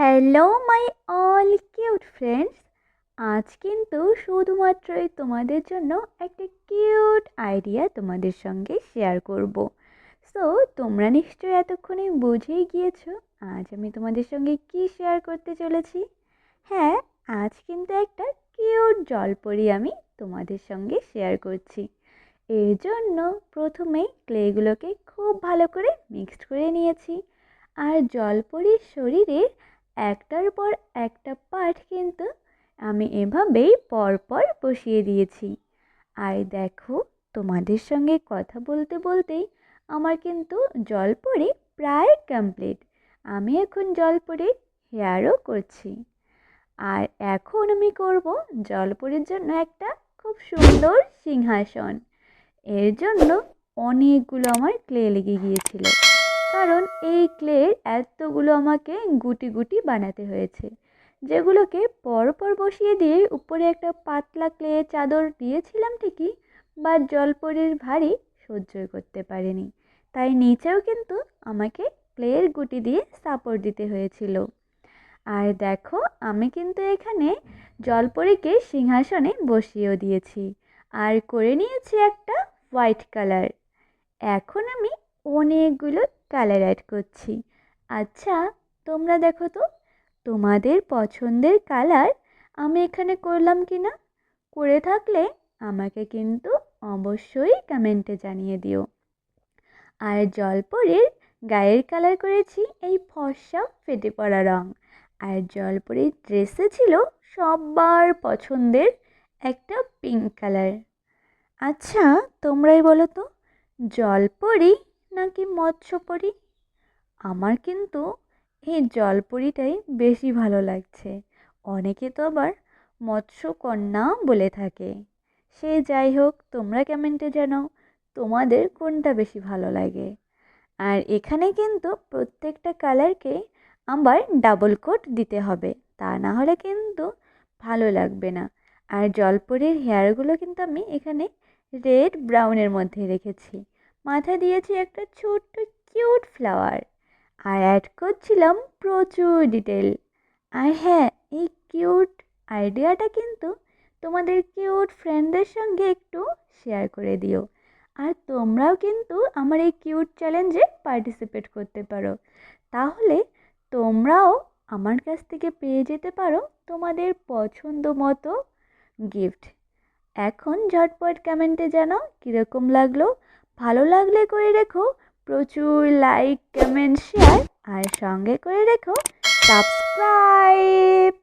Hello my all cute friends আজ কিন্তু শুধুমাত্রই তোমাদের জন্য একটা কিউট আইডিয়া তোমাদের সঙ্গে শেয়ার করব। সো তোমরা নিশ্চয়ই এতক্ষণে বুঝেই গিয়েছো আজ আমি তোমাদের সঙ্গে কি শেয়ার করতে চলেছি। হ্যাঁ আজ কিন্তু একটা কিউট জলপরি আমি তোমাদের সঙ্গে শেয়ার করছি। এর জন্য প্রথমেই ক্লেগুলোকে খুব ভালো করে মিক্সড করে নিয়েছি। আর জলপরির শরীরের একটার পর একটা পার্ট কিন্তু আমি এভাবেই পরপর বসিয়ে দিয়েছি। আর দেখো, তোমাদের সঙ্গে কথা বলতে বলতেই আমার কিন্তু জলপরি প্রায় কমপ্লিট আমি এখন জলপরির হেয়ারও করছি। আর এখন আমি করব জলপরির জন্য একটা খুব সুন্দর সিংহাসন। এর জন্য অনেকগুলো আমার ক্লে লেগে গিয়েছিল। কারণ এই ক্লের এতগুলো আমাকে গুটি গুটি বানাতে হয়েছে। যেগুলোকে পরপর বসিয়ে দিয়ে উপরে একটা পাতলা ক্লে চাদর দিয়েছিলাম ঠিকই, বা জলপরির ভারী সহ্যই করতে পারেনি। তাই নিচেও কিন্তু আমাকে ক্লের গুটি দিয়ে সাপোর্ট দিতে হয়েছিল। আর দেখো, আমি কিন্তু এখানে জলপরীকে সিংহাসনে বসিয়েও দিয়েছি। আর করে নিয়েছি একটা হোয়াইট কালার। এখন আমি অনেকগুলো কালার অ্যাড করছি। আচ্ছা তোমরা দেখো তো, তোমাদের পছন্দের কালার আমি এখানে করলাম কি না করে থাকলে আমাকে কিন্তু অবশ্যই কমেন্টে জানিয়ে দিও। আর জলপরের গায়ের কালার করেছি এই ফর্সা ফেটে পড়া রং। আর জলপরির ড্রেসে ছিল সবার পছন্দের একটা পিঙ্ক কালার। আচ্ছা তোমরাই বলো তো, জলপরি নাকি মৎস্যপরি? আমার কিন্তু এই জলপরিটাই বেশি ভালো লাগছে। অনেকে তো আবার মৎস্যকন্যা বলে থাকে। সে যাই হোক, তোমরা কমেন্টে জানাও, তোমাদের কোনটা বেশি ভালো লাগে? আর এখানে কিন্তু প্রত্যেকটা কালারকে আবার ডাবল কোট দিতে হবে। তা না হলে কিন্তু ভালো লাগবে না। আর জলপরির হেয়ারগুলো কিন্তু আমি এখানে রেড ব্রাউনের মধ্যে রেখেছি। মাথায় দিয়েছি একটা ছোট্ট কিউট ফ্লাওয়ার। আর অ্যাড করছিলাম প্রচুর ডিটেল আর হ্যাঁ এই কিউট আইডিয়াটা কিন্তু তোমাদের কিউট ফ্রেন্ডদের সঙ্গে একটু শেয়ার করে দিও। আর তোমরাও কিন্তু আমার এই কিউট চ্যালেঞ্জে পার্টিসিপেট করতে পারো। তাহলে তোমরাও আমার কাছ থেকে পেয়ে যেতে পারো তোমাদের পছন্দ মতো গিফট এখন ঝটপট কমেন্টে জানাও কীরকম লাগল ভালো লাগলে করে রেখো প্রচুর লাইক কমেন্ট শেয়ার আর সঙ্গে করে রেখো সাবস্ক্রাইব